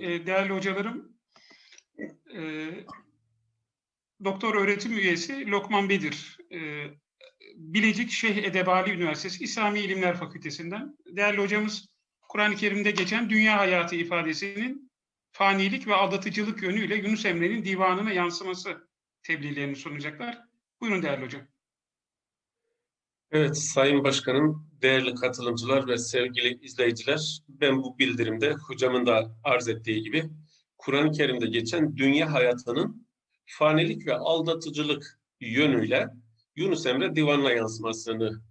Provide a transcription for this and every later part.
e, değerli hocalarım, e, doktor öğretim üyesi Lokman Bedir, e, Bilecik Şeyh Edebali Üniversitesi İslami İlimler Fakültesinden. Değerli hocamız, Kur'an-ı Kerim'de geçen dünya hayatı ifadesinin fanilik ve aldatıcılık yönüyle Yunus Emre'nin divanına yansıması tebliğlerini sunacaklar. Buyurun değerli hocam. Evet, Sayın Başkanım, değerli katılımcılar ve sevgili izleyiciler, ben bu bildirimde hocamın da arz ettiği gibi Kur'an-ı Kerim'de geçen dünya hayatının fanilik ve aldatıcılık yönüyle Yunus Emre divanına yansımasını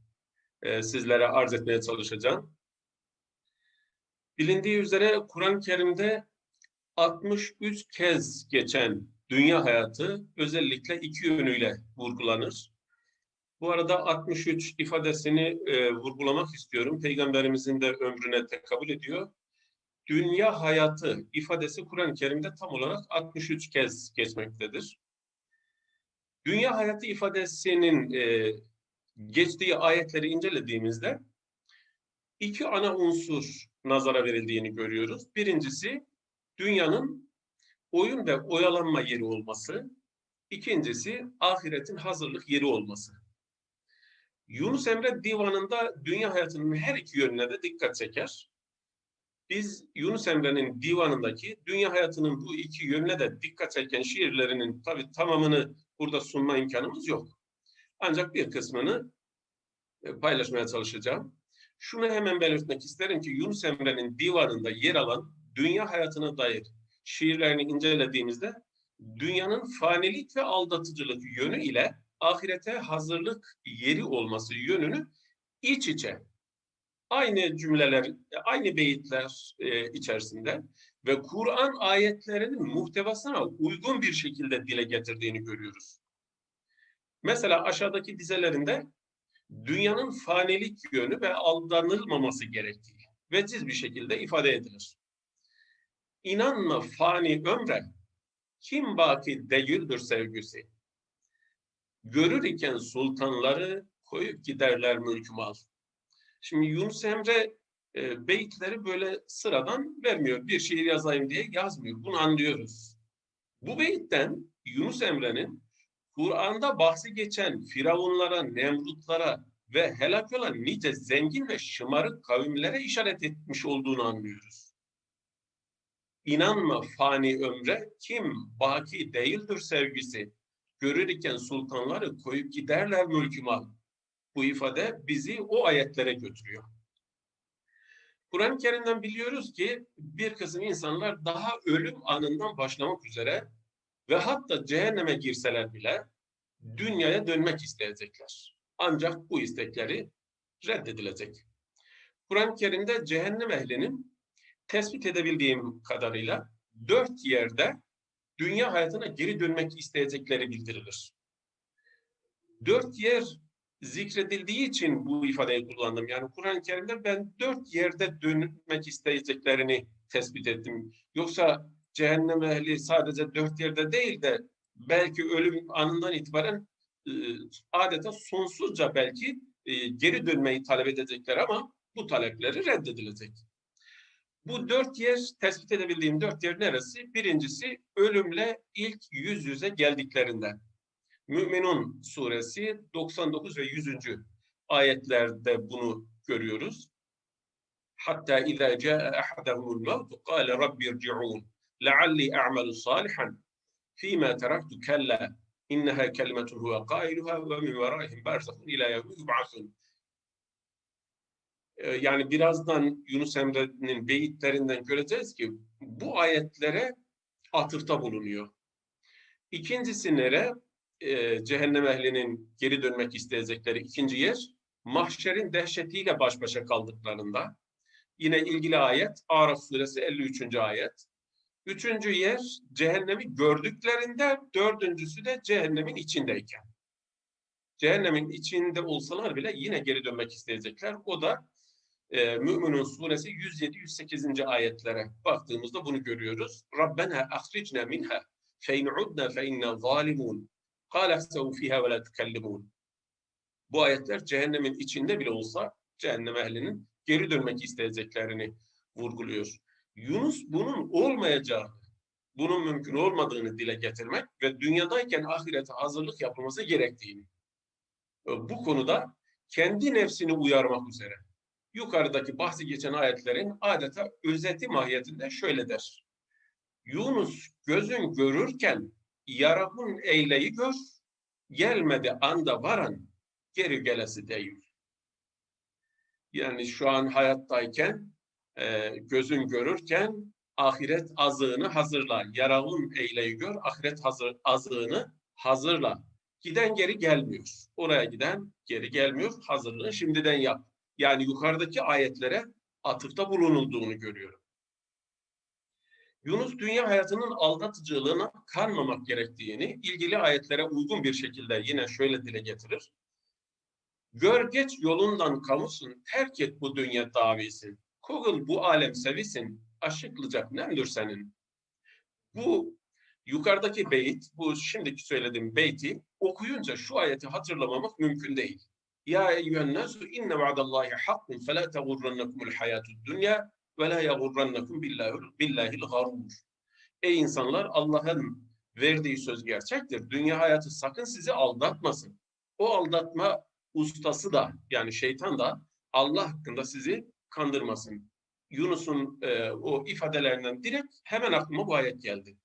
e, sizlere arz etmeye çalışacağım. Bilindiği üzere Kur'an-ı Kerim'de 63 kez geçen dünya hayatı özellikle iki yönüyle vurgulanır. Bu arada 63 ifadesini e, vurgulamak istiyorum. Peygamberimizin de ömrüne tekabül ediyor. Dünya hayatı ifadesi Kur'an-ı Kerim'de tam olarak 63 kez geçmektedir. Dünya hayatı ifadesinin e, geçtiği ayetleri incelediğimizde iki ana unsur nazara verildiğini görüyoruz. Birincisi dünyanın oyun ve oyalanma yeri olması. İkincisi ahiretin hazırlık yeri olması. Yunus Emre divanında dünya hayatının her iki yönüne de dikkat çeker. Biz Yunus Emre'nin divanındaki dünya hayatının bu iki yönüne de dikkat çeken şiirlerinin tabi tamamını burada sunma imkanımız yok. Ancak bir kısmını e, paylaşmaya çalışacağım. Şunu hemen belirtmek isterim ki Yunus Emre'nin divanında yer alan dünya hayatına dair şiirlerini incelediğimizde dünyanın fanilik ve aldatıcılık yönü ile ahirete hazırlık yeri olması yönünü iç içe aynı cümleler, aynı beyitler e, içerisinde ve Kur'an ayetlerinin muhtevasına uygun bir şekilde dile getirdiğini görüyoruz. Mesela aşağıdaki dizelerinde dünyanın fanilik yönü ve aldanılmaması gerektiği veciz bir şekilde ifade edilir. İnanma fani ömre, kim baki değildir sevgisi. Görür iken sultanları koyup giderler mülkü mal. Şimdi Yunus Emre e, beyitleri böyle sıradan vermiyor. Bir şiir yazayım diye yazmıyor. Bunu anlıyoruz. Bu beyitten Yunus Emre'nin Kur'an'da bahsi geçen firavunlara, nemrutlara ve helak olan nice zengin ve şımarık kavimlere işaret etmiş olduğunu anlıyoruz. İnanma fani ömre kim baki değildir sevgisi. Görür iken sultanları koyup giderler mülkü mal. Bu ifade bizi o ayetlere götürüyor. Kur'an-ı Kerim'den biliyoruz ki bir kısım insanlar daha ölüm anından başlamak üzere ve hatta cehenneme girseler bile dünyaya dönmek isteyecekler. Ancak bu istekleri reddedilecek. Kur'an-ı Kerim'de cehennem ehlinin tespit edebildiğim kadarıyla dört yerde dünya hayatına geri dönmek isteyecekleri bildirilir. Dört yer zikredildiği için bu ifadeyi kullandım. Yani Kur'an-ı Kerim'de ben dört yerde dönmek isteyeceklerini tespit ettim. Yoksa cehennem ehli sadece dört yerde değil de belki ölüm anından itibaren e, adeta sonsuzca belki e, geri dönmeyi talep edecekler ama bu talepleri reddedilecek. Bu dört yer, tespit edebildiğim dört yer neresi? Birincisi ölümle ilk yüz yüze geldiklerinde. Müminun suresi 99 ve 100. ayetlerde bunu görüyoruz. Hatta izâ câe ahadahumul mevtu kâle rabbi irci'ûn lealli a'malu salihan fîmâ teraktu kella inneha kelimetun huve kailuha ve min verâihim barzahun ilâ yevmi yub'asun. Yani birazdan Yunus Emre'nin beyitlerinden göreceğiz ki bu ayetlere atıfta bulunuyor. İkincisi nere? e, cehennem ehlinin geri dönmek isteyecekleri ikinci yer mahşerin dehşetiyle baş başa kaldıklarında. Yine ilgili ayet Araf suresi 53. ayet. Üçüncü yer cehennemi gördüklerinde, dördüncüsü de cehennemin içindeyken. Cehennemin içinde olsalar bile yine geri dönmek isteyecekler. O da e, Mü'minun suresi 107-108. ayetlere baktığımızda bunu görüyoruz. Rabbena ahricna minha fein udna feinna zalimun kâle ahsevu fiha ve la tükellimun. Bu ayetler cehennemin içinde bile olsa cehennem ehlinin geri dönmek isteyeceklerini vurguluyor. Yunus bunun olmayacağını, bunun mümkün olmadığını dile getirmek ve dünyadayken ahirete hazırlık yapılması gerektiğini e, bu konuda kendi nefsini uyarmak üzere yukarıdaki bahsi geçen ayetlerin adeta özeti mahiyetinde şöyle der. Yunus gözün görürken yarabun eyleyi gör, gelmedi anda varan geri gelesi değil. Yani şu an hayattayken e, gözün görürken ahiret azığını hazırla. Yarağın eyleyi gör, ahiret hazır, azığını hazırla. Giden geri gelmiyor. Oraya giden geri gelmiyor. Hazırlığını şimdiden yap. Yani yukarıdaki ayetlere atıfta bulunulduğunu görüyorum. Yunus dünya hayatının aldatıcılığına kanmamak gerektiğini ilgili ayetlere uygun bir şekilde yine şöyle dile getirir. Gör geç yolundan kamusun, terk et bu dünya davisin. Kogul bu alem sevisin, aşıklıcak nemdür senin. Bu yukarıdaki beyit, bu şimdiki söylediğim beyti okuyunca şu ayeti hatırlamamak mümkün değil. Ya eyyühennasu inne va'dallahi hakkun fe la tegurrannakumul hayatud dünya ve la yagurrannakum billahi billahil garur. Ey insanlar Allah'ın verdiği söz gerçektir. Dünya hayatı sakın sizi aldatmasın. O aldatma ustası da yani şeytan da Allah hakkında sizi kandırmasın. Yunus'un e, o ifadelerinden direkt hemen aklıma bu ayet geldi.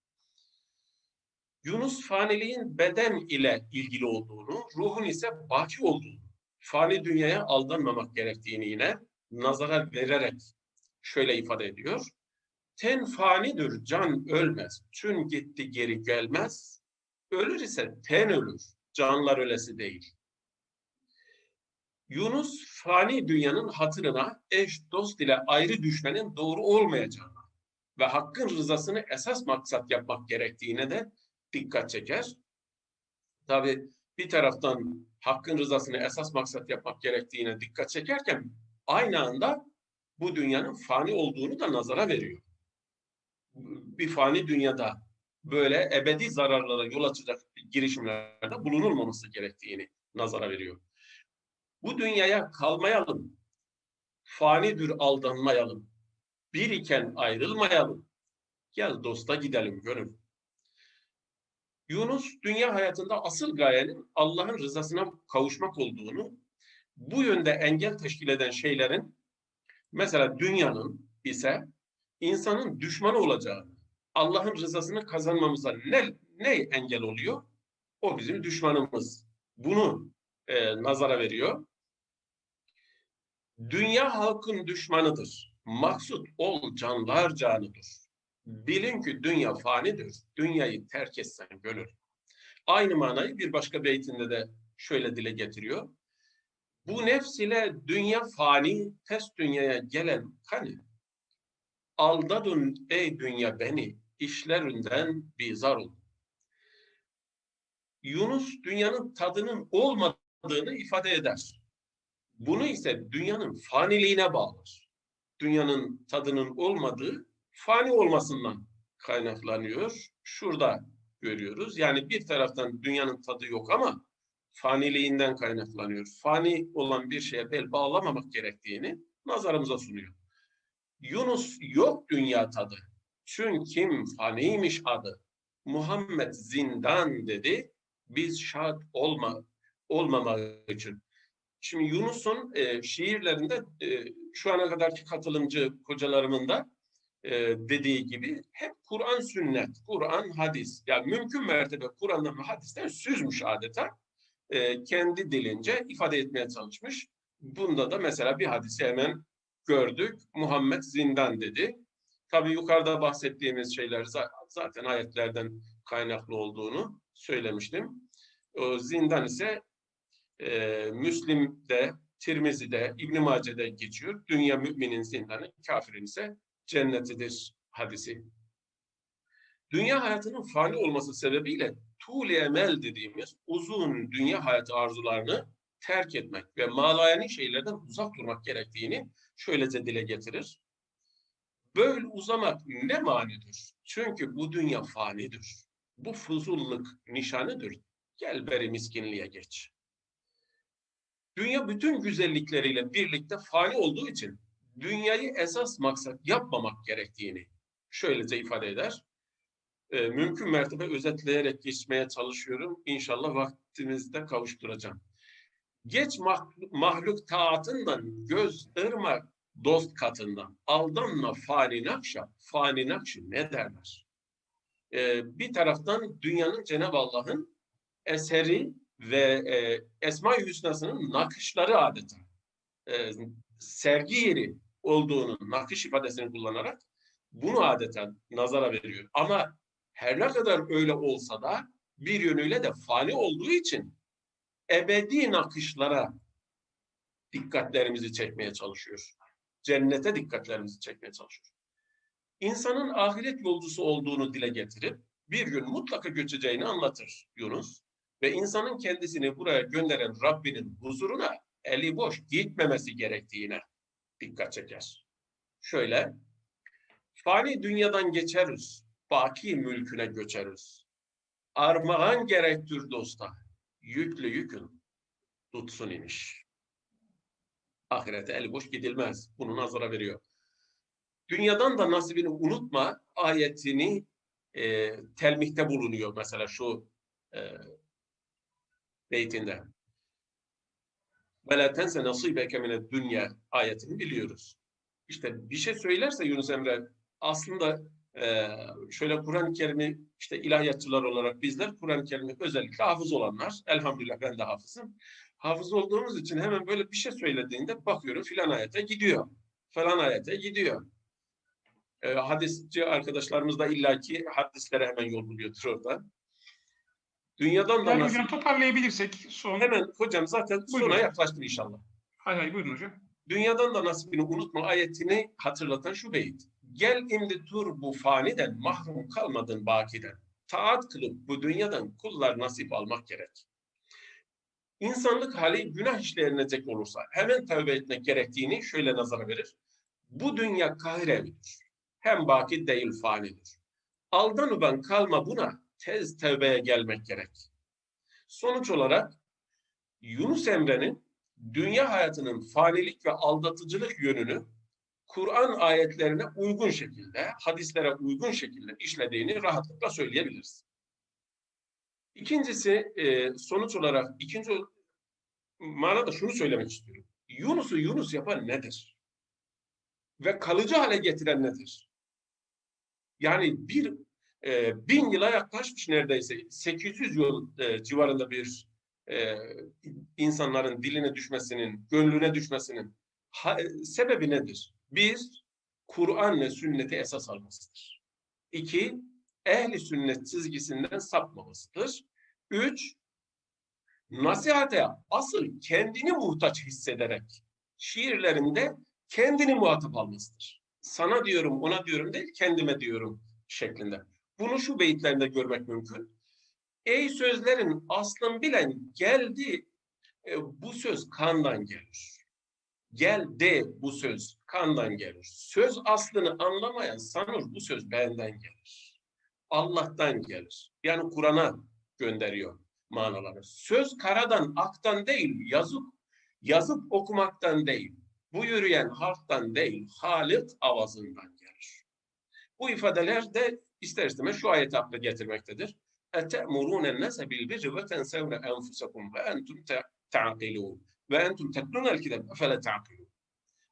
Yunus faniliğin beden ile ilgili olduğunu, ruhun ise baki olduğunu, fani dünyaya aldanmamak gerektiğini yine nazara vererek şöyle ifade ediyor. Ten fanidir, can ölmez. Tün gitti geri gelmez. Ölür ise ten ölür. Canlar ölesi değil. Yunus fani dünyanın hatırına eş dost ile ayrı düşmenin doğru olmayacağını ve hakkın rızasını esas maksat yapmak gerektiğine de dikkat çeker. Tabi bir taraftan hakkın rızasını esas maksat yapmak gerektiğine dikkat çekerken aynı anda bu dünyanın fani olduğunu da nazara veriyor. Bir fani dünyada böyle ebedi zararlara yol açacak girişimlerde bulunulmaması gerektiğini nazara veriyor. Bu dünyaya kalmayalım, fanidir aldanmayalım, bir iken ayrılmayalım, gel dosta gidelim gönül. Yunus dünya hayatında asıl gayenin Allah'ın rızasına kavuşmak olduğunu, bu yönde engel teşkil eden şeylerin mesela dünyanın ise insanın düşmanı olacağı, Allah'ın rızasını kazanmamıza ne, ne engel oluyor? O bizim düşmanımız. Bunu e, nazara veriyor. Dünya halkın düşmanıdır. Maksut ol canlar canıdır. Bilin ki dünya fanidir. Dünyayı terk etsen gönül. Aynı manayı bir başka beytinde de şöyle dile getiriyor. Bu nefs ile dünya fani, test dünyaya gelen hani. Aldadın ey dünya beni, işlerinden bizar ol. Yunus dünyanın tadının olmadığını ifade eder. Bunu ise dünyanın faniliğine bağlar. Dünyanın tadının olmadığı fani olmasından kaynaklanıyor. Şurada görüyoruz. Yani bir taraftan dünyanın tadı yok ama faniliğinden kaynaklanıyor. Fani olan bir şeye bel bağlamamak gerektiğini nazarımıza sunuyor. Yunus yok dünya tadı. Çünkü faniymiş adı. Muhammed zindan dedi. Biz şad olma, olmamak için. Şimdi Yunus'un e, şiirlerinde e, şu ana kadarki katılımcı hocalarımın da e, dediği gibi hep Kur'an sünnet, Kur'an hadis. Yani mümkün mertebe Kur'an'dan ve hadisten süzmüş adeta. E, kendi dilince ifade etmeye çalışmış. Bunda da mesela bir hadisi hemen gördük. Muhammed zindan dedi. Tabi yukarıda bahsettiğimiz şeyler zaten ayetlerden kaynaklı olduğunu söylemiştim. O zindan ise e, Müslim'de, Tirmizi'de, İbn Mace'de geçiyor. Dünya müminin zindanı, kafirin ise cennetidir hadisi. Dünya hayatının fani olması sebebiyle tuğle emel dediğimiz uzun dünya hayatı arzularını terk etmek ve malayani şeylerden uzak durmak gerektiğini şöylece dile getirir. Böyle uzamak ne manidir? Çünkü bu dünya fanidir. Bu fuzulluk nişanıdır. Gel beri miskinliğe geç. Dünya bütün güzellikleriyle birlikte fani olduğu için dünyayı esas maksat yapmamak gerektiğini şöylece ifade eder. E, mümkün mertebe özetleyerek geçmeye çalışıyorum. İnşallah vaktimizde kavuşturacağım. Geç mahluk, mahluk taatından, göz ırmak dost katından. Aldanma fani nakşa, fani nakşı ne derler? Ee, bir taraftan dünyanın Cenab-ı Allah'ın eseri ve e, Esma-i Hüsna'sının nakışları adeta. E, sergi yeri olduğunu nakış ifadesini kullanarak bunu adeta nazara veriyor. Ama her ne kadar öyle olsa da bir yönüyle de fani olduğu için ebedi nakışlara dikkatlerimizi çekmeye çalışıyor. Cennete dikkatlerimizi çekmeye çalışıyor. İnsanın ahiret yolcusu olduğunu dile getirip bir gün mutlaka göçeceğini anlatır Yunus. Ve insanın kendisini buraya gönderen Rabbinin huzuruna eli boş gitmemesi gerektiğine dikkat çeker. Şöyle, fani dünyadan geçeriz, baki mülküne göçeriz. Armağan gerektir dosta, yüklü yükün tutsun imiş. Ahirete eli boş gidilmez. Bunu nazara veriyor. Dünyadan da nasibini unutma ayetini e, telmihte bulunuyor mesela şu e, beytinde. Ve la tense nasibeke mine dünya ayetini biliyoruz. İşte bir şey söylerse Yunus Emre aslında e, şöyle Kur'an-ı Kerim'i işte ilahiyatçılar olarak bizler Kur'an-ı Kerim'i özellikle hafız olanlar, elhamdülillah ben de hafızım. Hafız olduğumuz için hemen böyle bir şey söylediğinde bakıyorum filan ayete gidiyor. Falan ayete gidiyor. E, hadisçi arkadaşlarımız da illaki hadislere hemen yol buluyordur orada. Dünyadan da Yani hocam toparlayabilirsek son. Hemen hocam zaten Buyurun. sona yaklaştım inşallah. Hay hay buyurun hocam. Dünyadan da nasibini unutma ayetini hatırlatan şu beyit. Gel imdi tur bu faniden mahrum kalmadın bakiden. Taat kılıp bu dünyadan kullar nasip almak gerek. İnsanlık hali günah işleyecek olursa hemen tövbe etmek gerektiğini şöyle nazara verir. Bu dünya kahir evidir. Hem baki değil fanidir. Aldanıban kalma buna tez tövbeye gelmek gerek. Sonuç olarak Yunus Emre'nin dünya hayatının fanilik ve aldatıcılık yönünü Kur'an ayetlerine uygun şekilde, hadislere uygun şekilde işlediğini rahatlıkla söyleyebiliriz. İkincisi, e, sonuç olarak ikinci manada şunu söylemek istiyorum. Yunus'u Yunus yapan nedir? Ve kalıcı hale getiren nedir? Yani bir e, bin yıla yaklaşmış neredeyse 800 yıl e, civarında bir e, insanların diline düşmesinin, gönlüne düşmesinin ha, sebebi nedir? Bir, Kur'an ve sünneti esas almasıdır. İki, ehli sünnet çizgisinden sapmamasıdır. Üç, nasihate asıl kendini muhtaç hissederek şiirlerinde kendini muhatap almasıdır. Sana diyorum, ona diyorum değil, kendime diyorum şeklinde. Bunu şu beyitlerinde görmek mümkün. Ey sözlerin aslın bilen geldi, e, bu söz kandan gelir. Gel de bu söz kandan gelir. Söz aslını anlamayan sanır bu söz benden gelir. Allah'tan gelir. Yani Kur'an'a gönderiyor manaları. Söz karadan, aktan değil, yazıp yazıp okumaktan değil. Bu yürüyen halktan değil, Halit avazından gelir. Bu ifadeler de ister istemez şu ayeti akla getirmektedir. اَتَأْمُرُونَ النَّاسَ بِالْبِرِّ وَتَنْسَوْنَ أَنْفُسَكُمْ وَاَنْتُمْ تَعْقِلُونَ وَاَنْتُمْ تَتْلُونَ الْكِتَابَ اَفَلَا تَعْقِلُونَ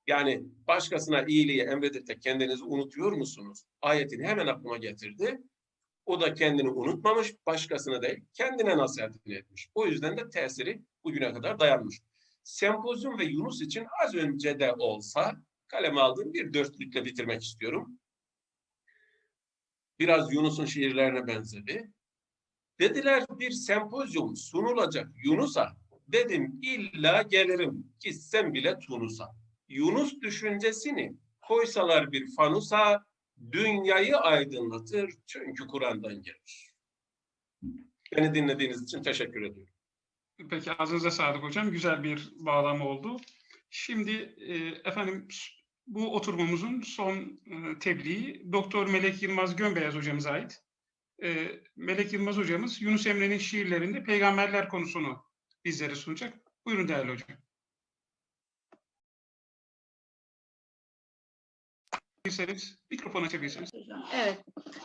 Yani başkasına iyiliği emredip de kendinizi unutuyor musunuz? Ayetini hemen aklıma getirdi. O da kendini unutmamış, başkasına değil, kendine nasihatini etmiş. O yüzden de tesiri bugüne kadar dayanmış. Sempozyum ve Yunus için az önce de olsa kaleme aldığım bir dörtlükle bitirmek istiyorum. Biraz Yunus'un şiirlerine benzedi. Dediler bir sempozyum sunulacak Yunus'a. Dedim illa gelirim gitsem bile Tunus'a. Yunus düşüncesini koysalar bir fanusa dünyayı aydınlatır çünkü Kur'an'dan gelir. Beni dinlediğiniz için teşekkür ediyorum. Peki ağzınıza sağlık hocam. Güzel bir bağlama oldu. Şimdi e, efendim bu oturumumuzun son e, tebliği Doktor Melek Yılmaz Gömbeyaz hocamıza ait. E, Melek Yılmaz hocamız Yunus Emre'nin şiirlerinde peygamberler konusunu bizlere sunacak. Buyurun değerli hocam. açabilirseniz, mikrofon açabilirseniz. Evet,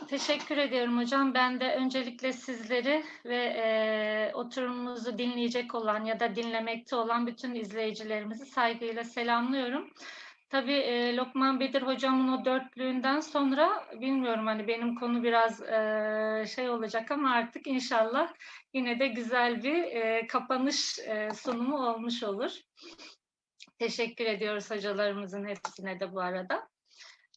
teşekkür ediyorum hocam. Ben de öncelikle sizleri ve e, oturumumuzu dinleyecek olan ya da dinlemekte olan bütün izleyicilerimizi saygıyla selamlıyorum. Tabii e, Lokman Bedir hocamın o dörtlüğünden sonra bilmiyorum hani benim konu biraz e, şey olacak ama artık inşallah yine de güzel bir e, kapanış e, sunumu olmuş olur. Teşekkür ediyoruz hocalarımızın hepsine de bu arada.